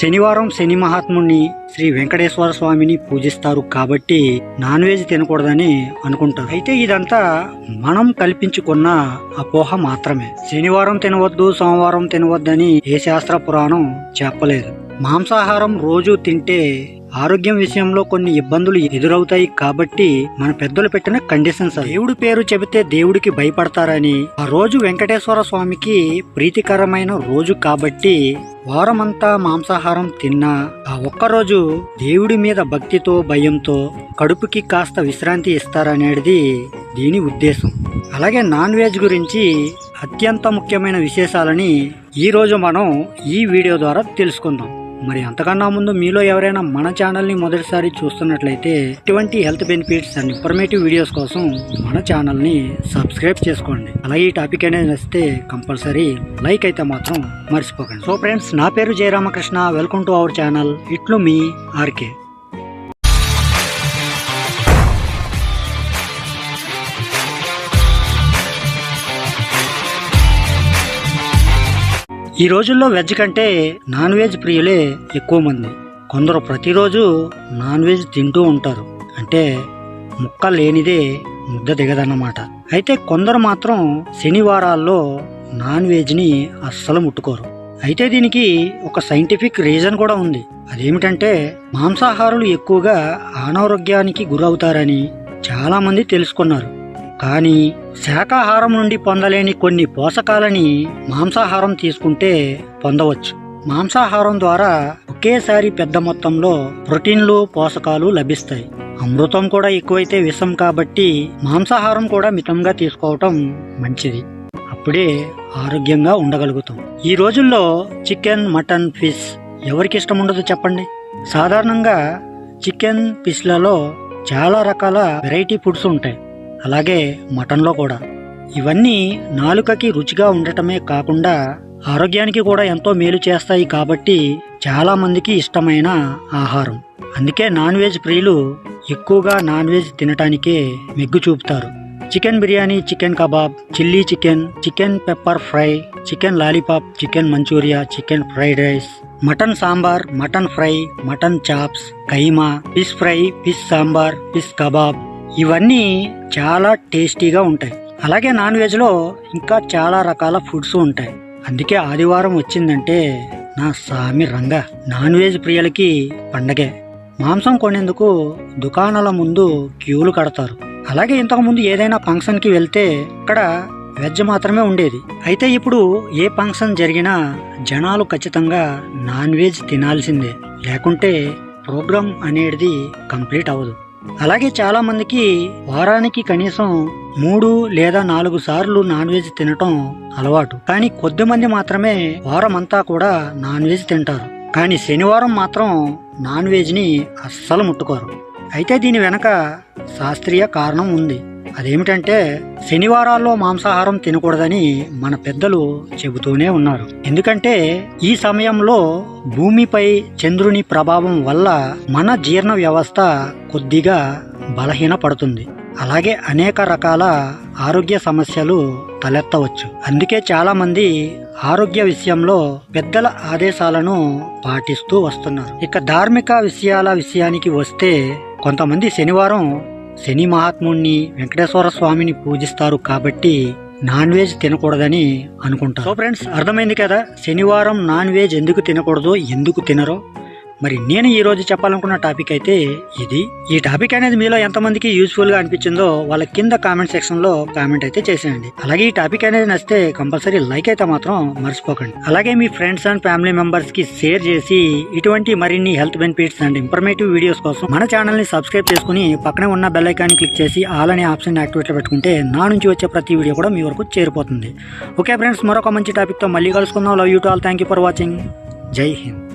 శనివారం శని మహాత్ముని శ్రీ వెంకటేశ్వర స్వామిని పూజిస్తారు కాబట్టి నాన్ వెజ్ తినకూడదని అనుకుంటారు. అయితే ఇదంతా మనం కల్పించుకున్న అపోహ మాత్రమే. శనివారం తినవద్దు సోమవారం తినవద్దని ఏ శాస్త్ర పురాణం చెప్పలేదు. మాంసాహారం రోజు తింటే ఆరోగ్యం విషయంలో కొన్ని ఇబ్బందులు ఎదురవుతాయి కాబట్టి మన పెద్దలు పెట్టిన కండిషన్స్ దేవుడి పేరు చెబితే దేవుడికి భయపడతారని. ఆ రోజు వెంకటేశ్వర స్వామికి ప్రీతికరమైన రోజు కాబట్టి వారమంతా మాంసాహారం తిన్నా. ఆ ఒక్క రోజు దేవుడి మీద భక్తితో భయంతో కడుపుకి కాస్త విశ్రాంతి ఇస్తారనేది దీని ఉద్దేశం. అలాగే నాన్ వెజ్ గురించి అత్యంత ముఖ్యమైన విశేషాలని ఈ రోజు మనం ఈ వీడియో ద్వారా తెలుసుకుందాం. మరి అంతకన్నా ముందు మీలో ఎవరైనా మన ఛానల్ని మొదటిసారి చూస్తున్నట్లయితే ఇటువంటి health benefits and informative videos కోసం మన ఛానల్ని సబ్స్క్రైబ్ చేసుకోండి. అలాగే ఈ టాపిక్ అనేది నచ్చితే కంపల్సరీ లైక్ అయితే మాత్రం మర్చిపోకండి. సో ఫ్రెండ్స్ నా పేరు Jayaramakrishna. Welcome to our channel. ఇట్లు మీ ఆర్కే. ఈ రోజుల్లో వెజ్ కంటే నాన్ వెజ్ ప్రియులే ఎక్కువ మంది. కొందరు ప్రతిరోజు నాన్ వెజ్ తింటూ ఉంటారు. అంటే ముక్క లేనిదే ముద్ద దిగదన్నమాట. అయితే కొందరు మాత్రం శనివారాల్లో నాన్ వెజ్ని అస్సలు ముట్టుకోరు. అయితే దీనికి ఒక సైంటిఫిక్ రీజన్ కూడా ఉంది. అదేమిటంటే మాంసాహారులు ఎక్కువగా అనారోగ్యానికి గురవుతారని చాలామంది తెలుసుకున్నారు. కానీ శాకాహారం నుండి పొందలేని కొన్ని పోషకాలని మాంసాహారం తీసుకుంటే పొందవచ్చు. మాంసాహారం ద్వారా ఒకేసారి పెద్ద మొత్తంలో ప్రోటీన్లు పోషకాలు లభిస్తాయి. అమృతం కూడా ఎక్కువైతే విషం కాబట్టి మాంసాహారం కూడా మితంగా తీసుకోవటం మంచిది. అప్పుడే ఆరోగ్యంగా ఉండగలుగుతాం. ఈ రోజుల్లో చికెన్ మటన్ ఫిష్ ఎవరికి ఇష్టం ఉండదు చెప్పండి? సాధారణంగా చికెన్ ఫిష్లలో చాలా రకాల వెరైటీ ఫుడ్స్ ఉంటాయి. అలాగే మటన్లో కూడా. ఇవన్నీ నాలుకకి రుచిగా ఉండటమే కాకుండా ఆరోగ్యానికి కూడా ఎంతో మేలు చేస్తాయి కాబట్టి చాలామందికి ఇష్టమైన ఆహారం. అందుకే నాన్ వెజ్ ప్రియులు ఎక్కువగా నాన్ వెజ్ తినటానికే మెగ్గు చూపుతారు. Chicken biryani chicken kebab chilli chicken chicken pepper fry chicken lollipop chicken manchurian chicken fried rice mutton sambar mutton fry mutton chops keema fish fry fish sambar fish kebab ఇవన్నీ చాలా టేస్టీగా ఉంటాయి. అలాగే non వెజ్లో ఇంకా చాలా రకాల ఫుడ్స్ ఉంటాయి. అందుకే ఆదివారం వచ్చిందంటే నా సామి రంగ. నాన్ వెజ్ ప్రియులకి పండగే. మాంసం కొనేందుకు దుకాణాల ముందు క్యూలు కడతారు. అలాగే ఇంతకుముందు ఏదైనా ఫంక్షన్కి వెళ్తే అక్కడ వెజ్ మాత్రమే ఉండేది. అయితే ఇప్పుడు ఏ ఫంక్షన్ జరిగినా జనాలు ఖచ్చితంగా నాన్ వెజ్ తినాల్సిందే. లేకుంటే ప్రోగ్రామ్ అనేది కంప్లీట్ అవ్వదు. అలాగే చాలామందికి వారానికి కనీసం మూడు లేదా నాలుగు సార్లు నాన్ వెజ్ తినటం అలవాటు. కానీ కొద్ది మంది మాత్రమే వారం అంతా కూడా నాన్ వెజ్ తింటారు. కానీ శనివారం మాత్రం నాన్ వెజ్ని అస్సలు ముట్టుకోరు. అయితే దీని వెనక శాస్త్రీయ కారణం ఉంది. అదేమిటంటే శనివారాల్లో మాంసాహారం తినకూడదని మన పెద్దలు చెబుతూనే ఉన్నారు. ఎందుకంటే ఈ సమయంలో భూమిపై చంద్రుని ప్రభావం వల్ల మన జీర్ణ వ్యవస్థ కొద్దిగా బలహీన పడుతుంది అలాగే అనేక రకాల ఆరోగ్య సమస్యలు తలెత్తవచ్చు. అందుకే చాలామంది ఆరోగ్య విషయంలో పెద్దల ఆదేశాలను పాటిస్తూ వస్తున్నారు. ఇక ధార్మిక విషయాల విషయానికి వస్తే కొంతమంది శనివారం శని మహాత్ముణ్ణి వెంకటేశ్వర స్వామిని పూజిస్తారు కాబట్టి నాన్ వెజ్ తినకూడదని అనుకుంటారు. సో ఫ్రెండ్స్ అర్థమైంది కదా? శనివారం నాన్ వెజ్ ఎందుకు తినకూడదు? ఎందుకు తినరో? మరి నేను ఈరోజు చెప్పాలనుకున్న టాపిక్ అయితే ఇది. ఈ టాపిక్ అనేది మీలో ఎంతమందికి యూస్ఫుల్గా అనిపించిందో వాళ్ళ కింద కామెంట్ సెక్షన్లో కామెంట్ అయితే చేసేయండి. అలాగే ఈ టాపిక్ అనేది నచ్చితే కంపల్సరీ లైక్ అయితే మాత్రం మర్చిపోకండి. అలాగే మీ ఫ్రెండ్స్ అండ్ ఫ్యామిలీ మెంబర్స్కి షేర్ చేసి ఇటువంటి మరిన్ని health benefits and informative videos కోసం మన ఛానల్ని సబ్స్క్రైబ్ చేసుకుని పక్కనే ఉన్న బెల్ ఐకాన్ క్లిక్ చేసి ఆల్ అనే ఆప్షన్ యాక్టివేట్లో పెట్టుకుంటే నా నుంచి వచ్చే ప్రతి వీడియో కూడా మీ వరకు చేరిపోతుంది. ఓకే ఫ్రెండ్స్ మరొక మంచి టాపిక్తో మళ్ళీ కలుసుకుందాం. Love you to all thank you for watching జై హింద్.